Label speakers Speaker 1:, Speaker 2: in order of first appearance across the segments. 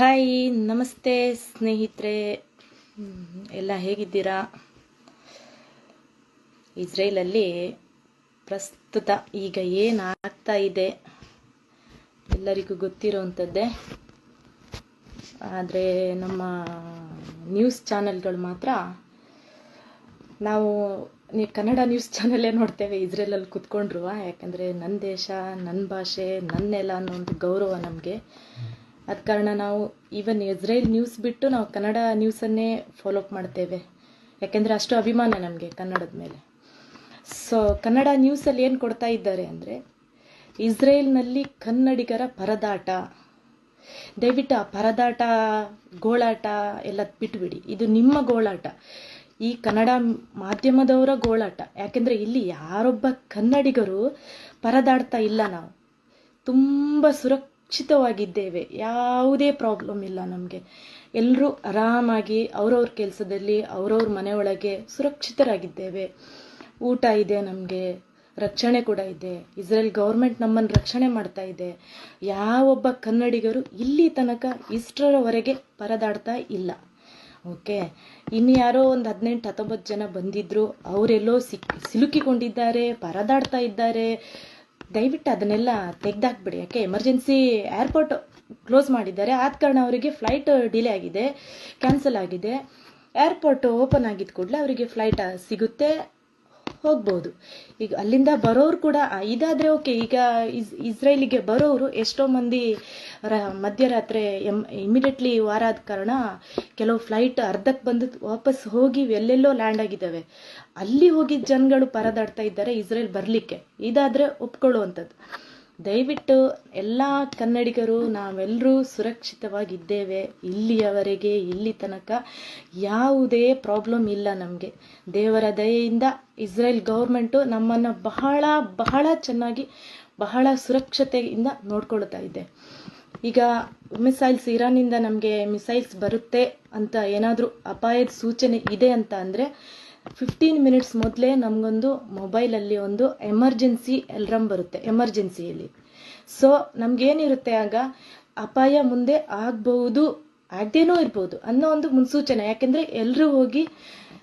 Speaker 1: Hi, ನಮಸ್ತೆ ಸ್ನೇಹಿತರೆ. ಎಲ್ಲ ಹೇಗಿದ್ದೀರಾ? ಇಸ್ರೇಲಲ್ಲಿ ಪ್ರಸ್ತುತ ಈಗ ಏನಾಗ್ತಾ ಇದೆ ಎಲ್ಲರಿಗೂ ಗೊತ್ತಿರೋವಂಥದ್ದೇ ಆದರೆ ನಮ್ಮ ನ್ಯೂಸ್ ಚಾನೆಲ್ಗಳು ಮಾತ್ರ ನಾವು ನೀವು ಕನ್ನಡ ನ್ಯೂಸ್ ಚಾನಲ್ಲೇ ನೋಡ್ತೇವೆ ಇಸ್ರೇಲಲ್ಲಿ ಕುತ್ಕೊಂಡ್ರು ಯಾಕಂದರೆ ನನ್ನ ದೇಶ ನನ್ನ ಭಾಷೆ, ನನ್ನೆಲ್ಲ ಅನ್ನೋ ಒಂದು ಗೌರವ ನಮಗೆ. ಆದ ಕಾರಣ ನಾವು ಈವನ್ ಇಸ್ರೇಲ್ ನ್ಯೂಸ್ ಬಿಟ್ಟು ನಾವು ಕನ್ನಡ ನ್ಯೂಸನ್ನೇ ಫಾಲೋ ಅಪ್ ಮಾಡ್ತೇವೆ. ಯಾಕೆಂದರೆ ಅಷ್ಟು ಅಭಿಮಾನ ನಮಗೆ ಕನ್ನಡದ ಮೇಲೆ. ಸೊ ಕನ್ನಡ ನ್ಯೂಸಲ್ಲಿ ಏನು ಕೊಡ್ತಾ ಇದ್ದಾರೆ ಅಂದರೆ ಇಸ್ರೇಲ್ನಲ್ಲಿ ಕನ್ನಡಿಗರ ಪರದಾಟ. ದಯವಿಟ್ಟು ಆ ಪರದಾಟ, ಗೋಳಾಟ ಎಲ್ಲ ಬಿಟ್ಬಿಡಿ. ಇದು ನಿಮ್ಮ ಗೋಳಾಟ. ಈ ಕನ್ನಡ ಮಾಧ್ಯಮದವರ ಗೋಳಾಟ. ಯಾಕೆಂದರೆ ಇಲ್ಲಿ ಯಾರೊಬ್ಬ ಕನ್ನಡಿಗರು ಪರದಾಡ್ತಾ ಇಲ್ಲ ನಾವು. ತುಂಬ ಸುರಕ್ಷಿತವಾಗಿದ್ದೇವೆ ಯಾವುದೇ ಪ್ರಾಬ್ಲಮ್ ಇಲ್ಲ ನಮಗೆ. ಎಲ್ಲರೂ ಆರಾಮಾಗಿ ಅವ್ರವ್ರ ಕೆಲಸದಲ್ಲಿ, ಅವ್ರವ್ರ ಮನೆಯೊಳಗೆ ಸುರಕ್ಷಿತರಾಗಿದ್ದೇವೆ. ಊಟ ಇದೆ ನಮಗೆ, ರಕ್ಷಣೆ ಕೂಡ ಇದೆ. ಇಸ್ರೇಲ್ ಗೌರ್ಮೆಂಟ್ ನಮ್ಮನ್ನು ರಕ್ಷಣೆ ಮಾಡ್ತಾ ಇದೆ. ಯಾವೊಬ್ಬ ಕನ್ನಡಿಗರು ಇಲ್ಲಿ ತನಕ ಇಷ್ಟರವರೆಗೆ ಪರದಾಡ್ತಾ ಇಲ್ಲ. ಓಕೆ, ಇನ್ನು ಯಾರೋ ಒಂದು ಹದಿನೆಂಟು, ಹತ್ತೊಂಬತ್ತು ಜನ ಬಂದಿದ್ರು. ಅವರೆಲ್ಲೋ ಸಿಕ್, ಸಿಲುಕಿಕೊಂಡಿದ್ದಾರೆ, ಪರದಾಡ್ತಾ ಇದ್ದಾರೆ. ದಯವಿಟ್ಟು ಅದನ್ನೆಲ್ಲ ತೆಗ್ದಾಕ್ಬಿಡಿ. ಯಾಕೆ? ಎಮರ್ಜೆನ್ಸಿ ಏರ್ಪೋರ್ಟ್ ಕ್ಲೋಸ್ ಮಾಡಿದ್ದಾರೆ. ಆದ ಕಾರಣ ಅವರಿಗೆ ಫ್ಲೈಟ್ ಡಿಲೇ ಆಗಿದೆ ಕ್ಯಾನ್ಸಲ್ ಆಗಿದೆ. ಏರ್ಪೋರ್ಟ್ ಓಪನ್ ಆಗಿದ ಕೂಡಲೇ ಅವರಿಗೆ ಫ್ಲೈಟ್ ಸಿಗುತ್ತೆ. ಹೋಗ್ಬೋದು. ಈಗ ಅಲ್ಲಿಂದ ಬರೋರು ಕೂಡ ಇದಾದರೆ ಓಕೆ ಈಗ ಇಸ್, ಇಸ್ರೇಲಿಗೆ ಬರೋರು ಎಷ್ಟೋ ಮಂದಿ ರ, ಮಧ್ಯರಾತ್ರಿ ಎಂ ಇಮಿಡಿಯೇಟ್ಲಿ ವಾರ ಆದ ಕಾರಣ ಕೆಲವು ಫ್ಲೈಟ್ ಅರ್ಧಕ್ಕೆ ಬಂದು ವಾಪಸ್ ಹೋಗಿ ಎಲ್ಲೆಲ್ಲೋ ಲ್ಯಾಂಡ್ ಆಗಿದ್ದಾವೆ. ಅಲ್ಲಿ ಹೋಗಿದ್ದ ಜನಗಳು ಪರದಾಡ್ತಾ ಇದ್ದಾರೆ ಇಸ್ರೇಲ್ ಬರಲಿಕ್ಕೆ. ಇದಾದರೆ ಒಪ್ಕೊಳ್ಳುವಂಥದ್ದು. ದಯವಿಟ್ಟು ಎಲ್ಲ ಕನ್ನಡಿಗರು, ನಾವೆಲ್ಲರೂ ಸುರಕ್ಷಿತವಾಗಿದ್ದೇವೆ ಇಲ್ಲಿಯವರೆಗೆ, ಇಲ್ಲಿ ತನಕ ಯಾವುದೇ ಪ್ರಾಬ್ಲಮ್ ಇಲ್ಲ ನಮಗೆ. ದೇವರ ದಯೆಯಿಂದ ಇಸ್ರೇಲ್ ಗೌರ್ಮೆಂಟು ನಮ್ಮನ್ನು ಬಹಳ ಬಹಳ ಚೆನ್ನಾಗಿ, ಬಹಳ ಸುರಕ್ಷತೆಯಿಂದ ನೋಡ್ಕೊಳ್ತಾ ಇದೆ. ಈಗ ಮಿಸೈಲ್ಸ್ ಇರಾನಿಂದ ನಮಗೆ ಮಿಸೈಲ್ಸ್ ಬರುತ್ತೆ ಅಂತ ಏನಾದರೂ ಅಪಾಯದ ಸೂಚನೆ ಇದೆ ಅಂತ ಅಂದರೆ ಫಿಫ್ಟೀನ್ ಮಿನಿಟ್ಸ್ ಮೊದಲೇ ನಮಗೊಂದು ಮೊಬೈಲಲ್ಲಿ ಒಂದು ಎಮರ್ಜೆನ್ಸಿ ಎಲ್ರಮ್ ಬರುತ್ತೆ ಎಮರ್ಜೆನ್ಸಿಯಲ್ಲಿ ಸೊ ನಮ್ಗೇನಿರುತ್ತೆ ಆಗ ಅಪಾಯ ಮುಂದೆ ಆಗ್ಬಹುದು, ಆಗದೇನೂ ಇರ್ಬೋದು ಅನ್ನೋ ಒಂದು ಮುನ್ಸೂಚನೆ. ಯಾಕೆಂದರೆ ಎಲ್ಲರೂ ಹೋಗಿ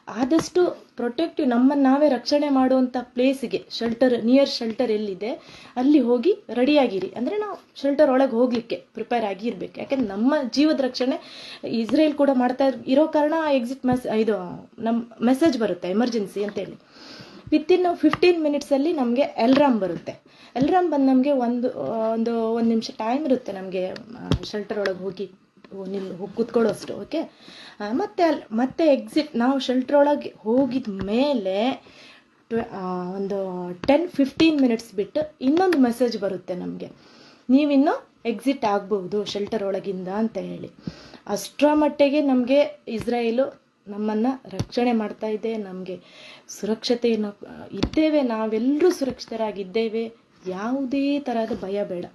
Speaker 1: ಆದಷ್ಟು ಪ್ರೊಟೆಕ್ಟಿವ್ ನಮ್ಮನ್ನು ನಾವೇ ರಕ್ಷಣೆ ಮಾಡುವಂಥ ಪ್ಲೇಸಿಗೆ ಶೆಲ್ಟರ್ ನಿಯರ್ ಶೆಲ್ಟರ್ ಎಲ್ಲಿದೆ, ಅಲ್ಲಿ ಹೋಗಿ ರೆಡಿಯಾಗಿರಿ ಅಂದರೆ ನಾವು ಶೆಲ್ಟರ್ ಒಳಗೆ ಹೋಗಲಿಕ್ಕೆ ಪ್ರಿಪೇರ್ ಆಗಿರ್ಬೇಕು ಯಾಕೆಂದ್ರೆ ನಮ್ಮ ಜೀವದ ರಕ್ಷಣೆ ಇಸ್ರೇಲ್ ಕೂಡ ಮಾಡ್ತಾ ಇರ್- ಕಾರಣ ಎಕ್ಸಿಟ್ ಮೆಸ್ ಇದು ನಮ್ಮ ಮೆಸೇಜ್ ಬರುತ್ತೆ ಎಮರ್ಜೆನ್ಸಿ ಅಂತೇಳಿ. ವಿತಿನ್ ಫಿಫ್ಟೀನ್ ಮಿನಿಟ್ಸಲ್ಲಿ ನಮಗೆ ಎಲ್ರಾಮ್ ಬರುತ್ತೆ. ಎಲ್ರಾಮ್ ಬಂದು ನಮಗೆ ಒಂದು ಒಂದು ಒಂದು ನಿಮಿಷ ಟೈಮ್ ಇರುತ್ತೆ ನಮಗೆ ಶೆಲ್ಟರ್ ಒಳಗೆ ಹೋಗಿ. ನಿಲ್ ಕೂತ್ಕೊಳ್ಳೋಷ್ಟು ಓಕೆ ಮತ್ತೆ ಅಲ್ಲಿ ಮತ್ತೆ ಎಕ್ಸಿಟ್ ನಾವು ಶೆಲ್ಟರ್ ಒಳಗೆ ಹೋಗಿದ ಮೇಲೆ ಒಂದು ಟೆನ್ ಫಿಫ್ಟೀನ್ ಮಿನಿಟ್ಸ್ ಬಿಟ್ಟು ಇನ್ನೊಂದು ಮೆಸೇಜ್ ಬರುತ್ತೆ ನಮಗೆ. ನೀವಿನ್ನು ಎಕ್ಸಿಟ್ ಆಗ್ಬಹುದು ಶೆಲ್ಟರ್ ಒಳಗಿಂದ ಅಂತ ಹೇಳಿ. ಅಷ್ಟರ ಮಟ್ಟಿಗೆ ನಮಗೆ ಇಸ್ರಾಯೇಲು ನಮ್ಮನ್ನು ರಕ್ಷಣೆ ಮಾಡ್ತಾ ಇದೆ, ನಮಗೆ ಸುರಕ್ಷತೆಯನ್ನು, ಇದ್ದೇವೆ, ನಾವೆಲ್ಲರೂ ಸುರಕ್ಷಿತರಾಗಿದ್ದೇವೆ. ಯಾವುದೇ ಥರದ ಭಯ ಬೇಡ.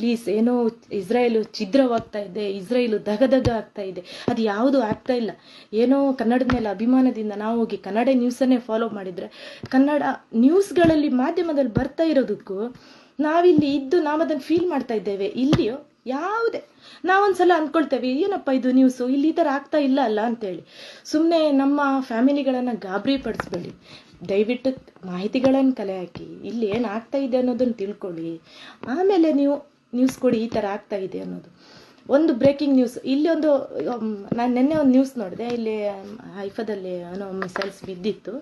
Speaker 1: ಪ್ಲೀಸ್ ಏನೋ ಇಸ್ರಾಯೇಲು ಛಿದ್ರವಾಗ್ತಾ ಇದೆ ಧಗ ದಗದಗ ಆಗ್ತಾ ಇದೆ. ಅದು ಯಾವುದು ಆಗ್ತಾ ಇಲ್ಲ. ಏನೋ ಕನ್ನಡದ ಮೇಲೆ ಅಭಿಮಾನದಿಂದ ನಾವು ಹೋಗಿ ಕನ್ನಡ ನ್ಯೂಸನ್ನೇ ಫಾಲೋ ಮಾಡಿದರೆ, ಕನ್ನಡ ನ್ಯೂಸ್ಗಳಲ್ಲಿ ಮಾಧ್ಯಮದಲ್ಲಿ ಬರ್ತಾ ಇರೋದಕ್ಕೂ ನಾವಿಲ್ಲಿ ಇದ್ದು ನಾವು ಅದನ್ನು ಫೀಲ್ ಮಾಡ್ತಾ ಇದ್ದೇವೆ. ಇಲ್ಲಿಯೋ? ಯಾವುದೇ. ನಾವೊಂದ್ಸಲ ಅಂದ್ಕೊಳ್ತೇವೆ ಏನಪ್ಪ ಇದು ನ್ಯೂಸು ಇಲ್ಲಿ ಈ ಥರ ಆಗ್ತಾ ಇಲ್ಲ ಅಲ್ಲ ಅಂತೇಳಿ. ಸುಮ್ಮನೆ ನಮ್ಮ ಫ್ಯಾಮಿಲಿಗಳನ್ನು ಗಾಬರಿ ಪಡಿಸ್ಬೇಡಿ. ದಯವಿಟ್ಟು ಮಾಹಿತಿಗಳನ್ನು ಕಲೆ ಹಾಕಿ. ಇಲ್ಲಿ ಏನು ಆಗ್ತಾ ಇದೆ ಅನ್ನೋದನ್ನು ತಿಳ್ಕೊಳ್ಳಿ. ಆಮೇಲೆ ನೀವು ನ್ಯೂಸ್ ಕೊಡಿ ಈ ಥರ ಆಗ್ತಾ ಇದೆ ಅನ್ನೋದು. ಒಂದು ಬ್ರೇಕಿಂಗ್ ನ್ಯೂಸ್ ಇಲ್ಲಿ ಒಂದು ನಾನು ನಿನ್ನೆ ಒಂದು ನ್ಯೂಸ್ ನೋಡಿದೆ. ಇಲ್ಲಿ ಹೈಫದಲ್ಲಿ ಏನೋ ಮಿಸೈಲ್ಸ್ ಬಿದ್ದಿತ್ತು.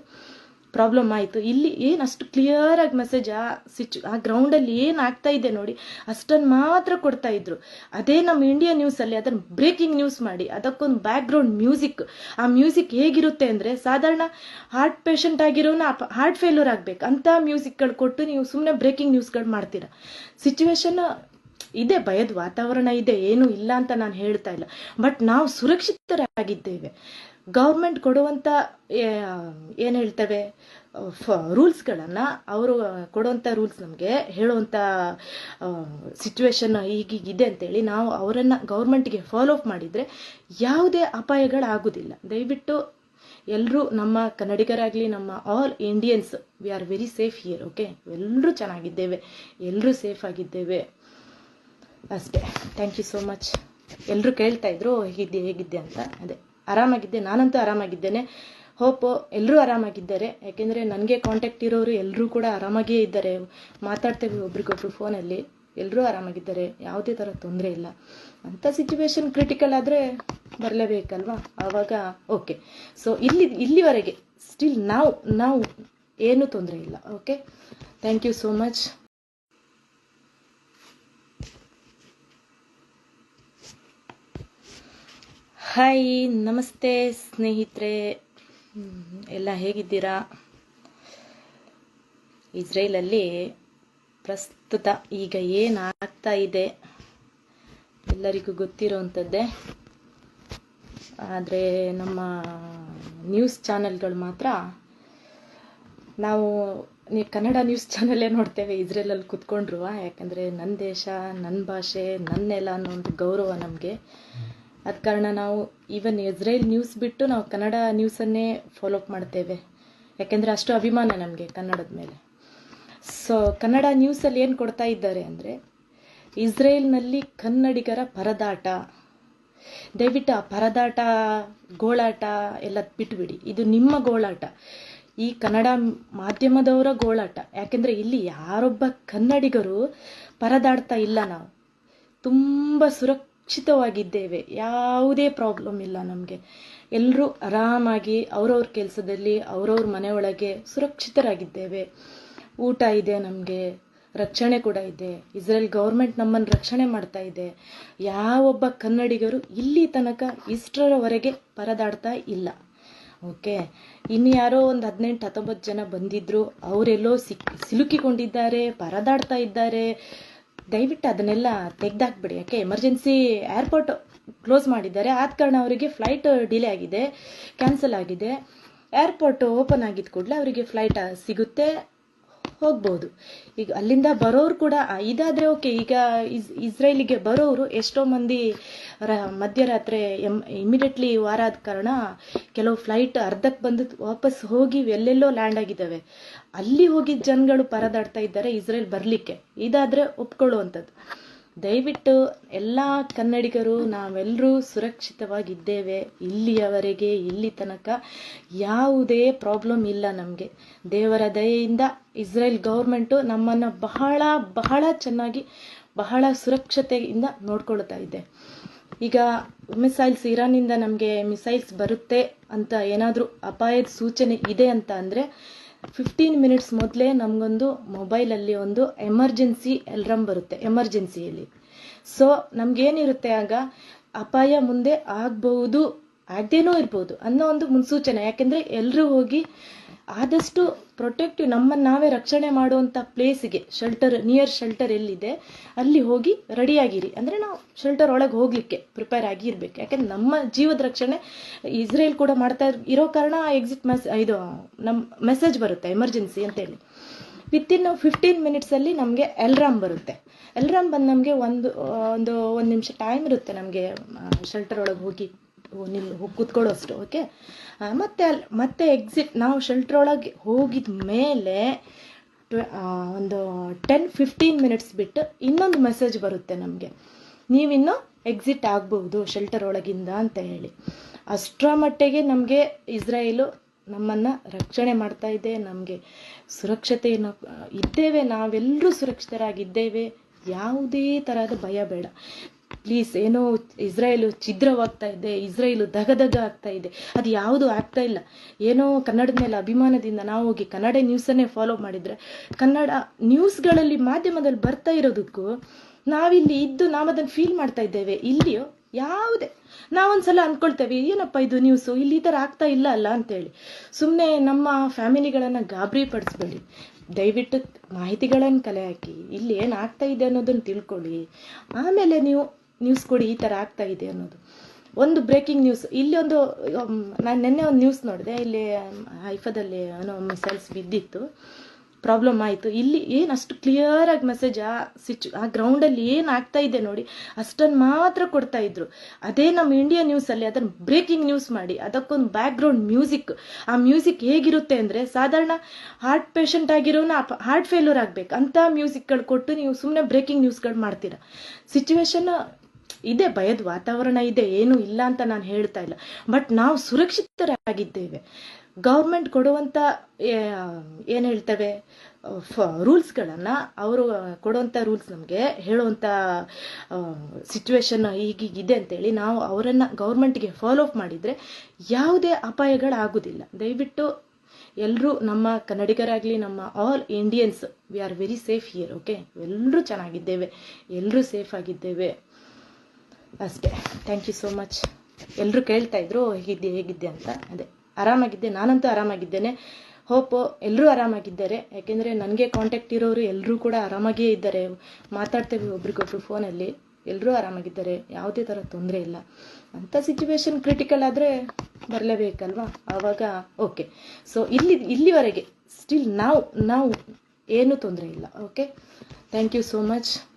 Speaker 1: ಪ್ರಾಬ್ಲಮ್ ಆಯಿತು. ಇಲ್ಲಿ ಏನು ಅಷ್ಟು ಕ್ಲಿಯರಾಗಿ ಮೆಸೇಜ್ ಆ ಸಿಚು ಆ ಗ್ರೌಂಡಲ್ಲಿ ಏನು ಆಗ್ತಾ ಇದೆ ನೋಡಿ ಅಷ್ಟನ್ನು ಮಾತ್ರ ಕೊಡ್ತಾ ಇದ್ರು. ಅದೇ ನಮ್ಮ ಇಂಡಿಯಾ ನ್ಯೂಸಲ್ಲಿ ಅದನ್ನು ಬ್ರೇಕಿಂಗ್ ನ್ಯೂಸ್ ಮಾಡಿ, ಅದಕ್ಕೊಂದು ಬ್ಯಾಕ್ಗ್ರೌಂಡ್ ಮ್ಯೂಸಿಕ್ ಆ ಮ್ಯೂಸಿಕ್ ಹೇಗಿರುತ್ತೆ ಅಂದರೆ, ಸಾಧಾರಣ ಹಾರ್ಟ್ ಪೇಷಂಟ್ ಆಗಿರೋನ ಹಾರ್ಟ್ ಫೇಲ್ಯೂರ್ ಆಗಬೇಕು. ಅಂಥ ಮ್ಯೂಸಿಕ್ಗಳು ಕೊಟ್ಟು ನೀವು ಸುಮ್ಮನೆ ಬ್ರೇಕಿಂಗ್ ನ್ಯೂಸ್ಗಳು ಮಾಡ್ತೀರಾ. ಸಿಚುವೇಶನ್ ಇದೆ, ಭಯದ ವಾತಾವರಣ ಇದೆ, ಏನು ಇಲ್ಲ ಅಂತ ನಾನು ಹೇಳ್ತಾ ಇಲ್ಲ. ಬಟ್ ನಾವು ಸುರಕ್ಷಿತರಾಗಿದ್ದೇವೆ. ಗೌರ್ಮೆಂಟ್ ಕೊಡುವಂಥ ಏನು ಹೇಳ್ತೇವೆ ರೂಲ್ಸ್ಗಳನ್ನು ಅವರು ಕೊಡುವಂಥ ರೂಲ್ಸ್ ನಮಗೆ ಹೇಳುವಂಥ ಸಿಚುವೇಶನ್ ಈಗೀಗಿದೆ ಅಂತೇಳಿ ನಾವು ಅವರನ್ನು ಗೌರ್ಮೆಂಟ್ಗೆ ಫಾಲೋ ಅಪ್ ಮಾಡಿದರೆ ಯಾವುದೇ ಅಪಾಯಗಳಾಗೋದಿಲ್ಲ. ದಯವಿಟ್ಟು ಎಲ್ಲರೂ ನಮ್ಮ ಕನ್ನಡಿಗರಾಗಲಿ, ನಮ್ಮ all Indians we are very safe here okay ಎಲ್ಲರೂ ಚೆನ್ನಾಗಿದ್ದೇವೆ ಎಲ್ಲರೂ ಸೇಫ್ ಆಗಿದ್ದೇವೆ. ಅಷ್ಟೇ. ಥ್ಯಾಂಕ್ ಯು ಸೋ ಮಚ್ ಎಲ್ಲರೂ ಕೇಳ್ತಾ ಇದ್ರು, ಹೇಗಿದ್ದೆ ಹೇಗಿದ್ದೆ ಅಂತ. ಅದೇ. ಆರಾಮಾಗಿದ್ದೆ. ನಾನಂತೂ ಆರಾಮಾಗಿದ್ದೇನೆ. ಹೋಪು ಎಲ್ಲರೂ ಆರಾಮಾಗಿದ್ದಾರೆ. ಯಾಕೆಂದರೆ ನನಗೆ ಕಾಂಟ್ಯಾಕ್ಟ್ ಇರೋರು ಎಲ್ಲರೂ ಕೂಡ ಆರಾಮಾಗಿಯೇ ಇದ್ದಾರೆ. ಮಾತಾಡ್ತೇವೆ ಒಬ್ರಿಗೊಬ್ರು ಫೋನಲ್ಲಿ ಎಲ್ಲರೂ ಆರಾಮಾಗಿದ್ದಾರೆ. ಯಾವುದೇ ಥರ ತೊಂದರೆ ಇಲ್ಲ. ಅಂಥ ಸಿಚುವೇಶನ್ ಕ್ರಿಟಿಕಲ್ ಆದರೆ ಬರಲೇಬೇಕಲ್ವಾ? ಆವಾಗ ಓಕೆ ಸೊ ಇಲ್ಲಿ, ಇಲ್ಲಿವರೆಗೆ ಸ್ಟಿಲ್ ನಾವು ನಾವು ಏನೂ ತೊಂದರೆ ಇಲ್ಲ. Okay thank you so much hi, ನಮಸ್ತೆ ಸ್ನೇಹಿತರೆ. ಎಲ್ಲ ಹೇಗಿದ್ದೀರಾ? ಇಸ್ರೇಲಲ್ಲಿ ಪ್ರಸ್ತುತ ಈಗ ಏನಾಗ್ತಾ ಇದೆ ಎಲ್ಲರಿಗೂ ಗೊತ್ತಿರೋವಂಥದ್ದೇ ಆದರೆ ನಮ್ಮ ನ್ಯೂಸ್ ಚಾನೆಲ್ಗಳು ಮಾತ್ರ ನಾವು ನೀವು ಕನ್ನಡ ನ್ಯೂಸ್ ಚಾನಲ್ಲೇ ನೋಡ್ತೇವೆ ಇಸ್ರೇಲಲ್ಲಿ ಕುತ್ಕೊಂಡ್ರು ಯಾಕಂದರೆ ನನ್ನ ದೇಶ ನನ್ನ ಭಾಷೆ, ನನ್ನೆಲ್ಲ ಅನ್ನೋ ಒಂದು ಗೌರವ ನಮಗೆ. ಆದ ಕಾರಣ ನಾವು ಈವನ್ ಇಸ್ರೇಲ್ ನ್ಯೂಸ್ ಬಿಟ್ಟು ನಾವು ಕನ್ನಡ ನ್ಯೂಸನ್ನೇ ಫಾಲೋ ಅಪ್ ಮಾಡ್ತೇವೆ. ಯಾಕೆಂದರೆ ಅಷ್ಟು ಅಭಿಮಾನ ನಮಗೆ ಕನ್ನಡದ ಮೇಲೆ. ಸೊ ಕನ್ನಡ ನ್ಯೂಸಲ್ಲಿ ಏನು ಕೊಡ್ತಾ ಇದ್ದಾರೆ ಅಂದರೆ ಇಸ್ರೇಲ್ನಲ್ಲಿ ಕನ್ನಡಿಗರ ಪರದಾಟ. ದಯವಿಟ್ಟು ಆ ಪರದಾಟ, ಗೋಳಾಟ ಎಲ್ಲ ಬಿಟ್ಬಿಡಿ. ಇದು ನಿಮ್ಮ ಗೋಳಾಟ. ಈ ಕನ್ನಡ ಮಾಧ್ಯಮದವರ ಗೋಳಾಟ. ಯಾಕೆಂದರೆ ಇಲ್ಲಿ ಯಾರೊಬ್ಬ ಕನ್ನಡಿಗರು ಪರದಾಡ್ತಾ ಇಲ್ಲ ನಾವು. ತುಂಬ ಸುರಕ್ಷಿತವಾಗಿದ್ದೇವೆ ಯಾವುದೇ ಪ್ರಾಬ್ಲಮ್ ಇಲ್ಲ ನಮಗೆ. ಎಲ್ಲರೂ ಆರಾಮಾಗಿ ಅವ್ರವ್ರ ಕೆಲಸದಲ್ಲಿ, ಅವ್ರವ್ರ ಮನೆಯೊಳಗೆ ಸುರಕ್ಷಿತರಾಗಿದ್ದೇವೆ. ಊಟ ಇದೆ ನಮಗೆ, ರಕ್ಷಣೆ ಕೂಡ ಇದೆ. ಇಸ್ರೇಲ್ ಗೌರ್ಮೆಂಟ್ ನಮ್ಮನ್ನು ರಕ್ಷಣೆ ಮಾಡ್ತಾ ಇದೆ. ಯಾವೊಬ್ಬ ಕನ್ನಡಿಗರು ಇಲ್ಲಿ ತನಕ ಇಷ್ಟರವರೆಗೆ ಪರದಾಡ್ತಾ ಇಲ್ಲ. ಓಕೆ? ಇನ್ನು ಯಾರೋ ಒಂದು ಹದಿನೆಂಟು, ಹತ್ತೊಂಬತ್ತು ಜನ ಬಂದಿದ್ರು. ಅವರೆಲ್ಲೋ ಸಿಕ್, ಸಿಲುಕಿಕೊಂಡಿದ್ದಾರೆ, ಪರದಾಡ್ತಾ ಇದ್ದಾರೆ. ದಯವಿಟ್ಟು ಅದನ್ನೆಲ್ಲ ತೆಗ್ದಾಕ್ಬಿಡಿ. ಯಾಕೆ? ಎಮರ್ಜೆನ್ಸಿ ಏರ್ಪೋರ್ಟ್ ಕ್ಲೋಸ್ ಮಾಡಿದ್ದಾರೆ. ಆದ ಕಾರಣ ಅವರಿಗೆ ಫ್ಲೈಟ್ ಡಿಲೇ ಆಗಿದೆ ಕ್ಯಾನ್ಸಲ್ ಆಗಿದೆ. ಏರ್ಪೋರ್ಟ್ ಓಪನ್ ಆಗಿದ ಕೂಡಲೇ ಅವರಿಗೆ ಫ್ಲೈಟ್ ಸಿಗುತ್ತೆ. ಹೋಗ್ಬೋದು. ಈಗ ಅಲ್ಲಿಂದ ಬರೋರು ಕೂಡ ಇದಾದರೆ ಓಕೆ ಈಗ ಇಸ್, ಇಸ್ರೇಲಿಗೆ ಬರೋರು ಎಷ್ಟೋ ಮಂದಿ ರ, ಮಧ್ಯರಾತ್ರಿ ಎಂ ಇಮಿಡಿಯೇಟ್ಲಿ ವಾರ ಆದ ಕಾರಣ ಕೆಲವು ಫ್ಲೈಟ್ ಅರ್ಧಕ್ಕೆ ಬಂದು ವಾಪಸ್ ಹೋಗಿ ಎಲ್ಲೆಲ್ಲೋ ಲ್ಯಾಂಡ್ ಆಗಿದ್ದಾವೆ. ಅಲ್ಲಿ ಹೋಗಿದ್ದ ಜನಗಳು ಪರದಾಡ್ತಾ ಇದ್ದಾರೆ ಇಸ್ರೇಲ್ ಬರಲಿಕ್ಕೆ. ಇದಾದರೆ ಒಪ್ಕೊಳ್ಳುವಂಥದ್ದು. ದಯವಿಟ್ಟು ಎಲ್ಲ ಕನ್ನಡಿಗರು, ನಾವೆಲ್ಲರೂ ಸುರಕ್ಷಿತವಾಗಿದ್ದೇವೆ ಇಲ್ಲಿಯವರೆಗೆ, ಇಲ್ಲಿ ತನಕ ಯಾವುದೇ ಪ್ರಾಬ್ಲಮ್ ಇಲ್ಲ ನಮಗೆ. ದೇವರ ದಯೆಯಿಂದ ಇಸ್ರೇಲ್ ಗೌರ್ಮೆಂಟು ನಮ್ಮನ್ನು ಬಹಳ ಬಹಳ ಚೆನ್ನಾಗಿ, ಬಹಳ ಸುರಕ್ಷತೆಯಿಂದ ನೋಡ್ಕೊಳ್ತಾ ಇದೆ. ಈಗ ಮಿಸೈಲ್ಸ್ ಇರಾನಿಂದ ನಮಗೆ ಮಿಸೈಲ್ಸ್ ಬರುತ್ತೆ ಅಂತ ಏನಾದರೂ ಅಪಾಯದ ಸೂಚನೆ ಇದೆ ಅಂತ ಅಂದರೆ ಫಿಫ್ಟೀನ್ ಮಿನಿಟ್ಸ್ ಮೊದಲೇ ನಮಗೊಂದು ಮೊಬೈಲಲ್ಲಿ ಒಂದು ಎಮರ್ಜೆನ್ಸಿ ಎಲ್ರಮ್ ಬರುತ್ತೆ ಎಮರ್ಜೆನ್ಸಿಯಲ್ಲಿ ಸೊ ನಮ್ಗೇನಿರುತ್ತೆ ಆಗ ಅಪಾಯ ಮುಂದೆ ಆಗ್ಬಹುದು, ಆಗದೇನೂ ಇರ್ಬೋದು ಅನ್ನೋ ಒಂದು ಮುನ್ಸೂಚನೆ. ಯಾಕೆಂದರೆ ಎಲ್ಲರೂ ಹೋಗಿ ಆದಷ್ಟು ಪ್ರೊಟೆಕ್ಟಿವ್ ನಮ್ಮನ್ನು ನಾವೇ ರಕ್ಷಣೆ ಮಾಡುವಂಥ ಪ್ಲೇಸಿಗೆ ಶೆಲ್ಟರ್ ನಿಯರ್ ಶೆಲ್ಟರ್ ಎಲ್ಲಿದೆ, ಅಲ್ಲಿ ಹೋಗಿ ರೆಡಿಯಾಗಿರಿ ಅಂದರೆ ನಾವು ಶೆಲ್ಟರ್ ಒಳಗೆ ಹೋಗಲಿಕ್ಕೆ ಪ್ರಿಪೇರ್ ಆಗಿರ್ಬೇಕು ಯಾಕೆಂದ್ರೆ ನಮ್ಮ ಜೀವದ ರಕ್ಷಣೆ ಇಸ್ರೇಲ್ ಕೂಡ ಮಾಡ್ತಾ ಇರ್- ಇರೋ ಕಾರಣ ಎಕ್ಸಿಟ್ ಮೆಸ್ ಇದು ನಮ್ಮ ಮೆಸೇಜ್ ಬರುತ್ತೆ ಎಮರ್ಜೆನ್ಸಿ ಅಂತೇಳಿ. ವಿತಿನ್ ಫಿಫ್ಟೀನ್ ಮಿನಿಟ್ಸಲ್ಲಿ ನಮಗೆ ಎಲ್ರಾಮ್ ಬರುತ್ತೆ. ಎಲ್ರಾಮ್ ಬಂದು ನಮಗೆ ಒಂದು ಒಂದು ಒಂದು ನಿಮಿಷ ಟೈಮ್ ಇರುತ್ತೆ ನಮಗೆ ಶೆಲ್ಟರ್ ಒಳಗೆ ಹೋಗಿ. ನಿಲ್ ಹೋಗಿ ಕೂತ್ಕೊಳ್ಳೋಷ್ಟು ಓಕೆ ಮತ್ತೆ ಅಲ್ಲಿ ಮತ್ತೆ ಎಕ್ಸಿಟ್ ನಾವು ಶೆಲ್ಟರ್ ಒಳಗೆ ಹೋಗಿದ ಮೇಲೆ ಒಂದು ಟೆನ್ ಫಿಫ್ಟೀನ್ ಮಿನಿಟ್ಸ್ ಬಿಟ್ಟು ಇನ್ನೊಂದು ಮೆಸೇಜ್ ಬರುತ್ತೆ ನಮಗೆ. ನೀವಿನ್ನು ಎಕ್ಸಿಟ್ ಆಗ್ಬಹುದು ಶೆಲ್ಟರ್ ಒಳಗಿಂದ ಅಂತ ಹೇಳಿ. ಅಷ್ಟರ ಮಟ್ಟಿಗೆ ನಮಗೆ ಇಸ್ರಾಯೇಲು ನಮ್ಮನ್ನು ರಕ್ಷಣೆ ಮಾಡ್ತಾ ಇದೆ, ನಮಗೆ ಸುರಕ್ಷತೆಯನ್ನು ಇದ್ದೇವೆ, ನಾವೆಲ್ಲರೂ ಸುರಕ್ಷಿತರಾಗಿದ್ದೇವೆ. ಯಾವುದೇ ಥರದ ಭಯ ಬೇಡ. ಪ್ಲೀಸ್ ಏನೋ ಇಸ್ರೇಲ್ ಛಿದ್ರವಾಗ್ತಾ ಇದೆ ಇಸ್ರಾಯೇಲು ದಗದಗ ಆಗ್ತಾ ಇದೆ. ಅದು ಯಾವುದು ಆಗ್ತಾ ಇಲ್ಲ. ಏನೋ ಕನ್ನಡದ ಮೇಲೆ ಅಭಿಮಾನದಿಂದ ನಾವು ಹೋಗಿ ಕನ್ನಡ ನ್ಯೂಸನ್ನೇ ಫಾಲೋ ಮಾಡಿದರೆ, ಕನ್ನಡ ನ್ಯೂಸ್ಗಳಲ್ಲಿ ಮಾಧ್ಯಮದಲ್ಲಿ ಬರ್ತಾ ಇರೋದಕ್ಕೂ ನಾವಿಲ್ಲಿ ಇದ್ದು ನಾವು ಅದನ್ನು ಫೀಲ್ ಮಾಡ್ತಾ ಇದ್ದೇವೆ. ಇಲ್ಲಿಯೋ? ಯಾವುದೇ. ನಾವೊಂದ್ಸಲ ಅಂದ್ಕೊಳ್ತೇವೆ ಏನಪ್ಪ ಇದು ನ್ಯೂಸು ಇಲ್ಲಿ ಈ ಥರ ಆಗ್ತಾ ಇಲ್ಲ ಅಲ್ಲ ಅಂತೇಳಿ. ಸುಮ್ಮನೆ ನಮ್ಮ ಫ್ಯಾಮಿಲಿಗಳನ್ನು ಗಾಬರಿ ಪಡಿಸ್ಬೇಡಿ. ದಯವಿಟ್ಟು ಮಾಹಿತಿಗಳನ್ನು ಕಲೆ ಹಾಕಿ. ಇಲ್ಲಿ ಏನು ಆಗ್ತಾ ಇದೆ ಅನ್ನೋದನ್ನು ತಿಳ್ಕೊಳ್ಳಿ. ಆಮೇಲೆ ನೀವು ನ್ಯೂಸ್ ಕೊಡಿ ಈ ಥರ ಆಗ್ತಾ ಇದೆ ಅನ್ನೋದು. ಒಂದು ಬ್ರೇಕಿಂಗ್ ನ್ಯೂಸ್ ಇಲ್ಲಿ ಒಂದು ನಾನು ನಿನ್ನೆ ಒಂದು ನ್ಯೂಸ್ ನೋಡಿದೆ. ಇಲ್ಲಿ ಹೈಫದಲ್ಲಿ ಏನೋ ಮಿಸೈಲ್ಸ್ ಬಿದ್ದಿತ್ತು. ಪ್ರಾಬ್ಲಮ್ ಆಯಿತು. ಇಲ್ಲಿ ಏನು ಅಷ್ಟು ಕ್ಲಿಯರಾಗಿ ಮೆಸೇಜ್ ಆ ಸಿಚು ಆ ಗ್ರೌಂಡಲ್ಲಿ ಏನು ಆಗ್ತಾ ಇದೆ ನೋಡಿ ಅಷ್ಟನ್ನು ಮಾತ್ರ ಕೊಡ್ತಾ ಇದ್ರು. ಅದೇ ನಮ್ಮ ಇಂಡಿಯಾ ನ್ಯೂಸಲ್ಲಿ ಅದನ್ನು ಬ್ರೇಕಿಂಗ್ ನ್ಯೂಸ್ ಮಾಡಿ, ಅದಕ್ಕೊಂದು ಬ್ಯಾಕ್ಗ್ರೌಂಡ್ ಮ್ಯೂಸಿಕ್ ಆ ಮ್ಯೂಸಿಕ್ ಹೇಗಿರುತ್ತೆ ಅಂದರೆ, ಸಾಧಾರಣ ಹಾರ್ಟ್ ಪೇಷಂಟ್ ಆಗಿರೋನ ಹಾರ್ಟ್ ಫೇಲ್ಯೂರ್ ಆಗಬೇಕು. ಅಂಥ ಮ್ಯೂಸಿಕ್ಗಳು ಕೊಟ್ಟು ನೀವು ಸುಮ್ಮನೆ ಬ್ರೇಕಿಂಗ್ ನ್ಯೂಸ್ಗಳು ಮಾಡ್ತೀರಾ. ಸಿಚುವೇಶನ್ ಇದೆ, ಭಯದ ವಾತಾವರಣ ಇದೆ, ಏನು ಇಲ್ಲ ಅಂತ ನಾನು ಹೇಳ್ತಾ ಇಲ್ಲ. ಬಟ್ ನಾವು ಸುರಕ್ಷಿತರಾಗಿದ್ದೇವೆ. ಗೌರ್ಮೆಂಟ್ ಕೊಡುವಂಥ ಏನು ಹೇಳ್ತೇವೆ ರೂಲ್ಸ್ಗಳನ್ನು ಅವರು ಕೊಡುವಂಥ ರೂಲ್ಸ್ ನಮಗೆ ಹೇಳುವಂಥ ಸಿಚುವೇಶನ್ ಈಗೀಗಿದೆ ಅಂತೇಳಿ ನಾವು ಅವರನ್ನು ಗೌರ್ಮೆಂಟ್ಗೆ ಫಾಲೋ ಅಪ್ ಮಾಡಿದರೆ ಯಾವುದೇ ಅಪಾಯಗಳಾಗೋದಿಲ್ಲ ದಯವಿಟ್ಟು ಎಲ್ಲರೂ ನಮ್ಮ ಕನ್ನಡಿಗರಾಗಲಿ, ನಮ್ಮ all Indians we are very safe here okay ಎಲ್ಲರೂ ಚೆನ್ನಾಗಿದ್ದೇವೆ ಎಲ್ಲರೂ ಸೇಫ್ ಆಗಿದ್ದೇವೆ. ಅಷ್ಟೇ. ಥ್ಯಾಂಕ್ ಯು ಸೋ ಮಚ್ ಎಲ್ಲರೂ ಕೇಳ್ತಾ ಇದ್ರು, ಹೇಗಿದ್ದೆ ಹೇಗಿದ್ದೆ ಅಂತ? ಅದೇ. ಆರಾಮಾಗಿದ್ದೆ. ನಾನಂತೂ ಆರಾಮಾಗಿದ್ದೇನೆ. ಹೋಪು ಎಲ್ಲರೂ ಆರಾಮಾಗಿದ್ದಾರೆ. ಯಾಕೆಂದರೆ ನನಗೆ ಕಾಂಟ್ಯಾಕ್ಟ್ ಇರೋರು ಎಲ್ಲರೂ ಕೂಡ ಆರಾಮಾಗಿಯೇ ಇದ್ದಾರೆ. ಮಾತಾಡ್ತೇವೆ ಒಬ್ರಿಗೊಬ್ರು ಫೋನಲ್ಲಿ ಎಲ್ಲರೂ ಆರಾಮಾಗಿದ್ದಾರೆ. ಯಾವುದೇ ಥರ ತೊಂದರೆ ಇಲ್ಲ. ಅಂಥ ಸಿಚುವೇಶನ್ ಕ್ರಿಟಿಕಲ್ ಆದರೆ ಬರಲೇಬೇಕಲ್ವಾ? ಆವಾಗ ಓಕೆ ಸೊ ಇಲ್ಲಿ, ಇಲ್ಲಿವರೆಗೆ ಸ್ಟಿಲ್ ನಾವು ನಾವು ಏನೂ ತೊಂದರೆ ಇಲ್ಲ. Okay thank you so much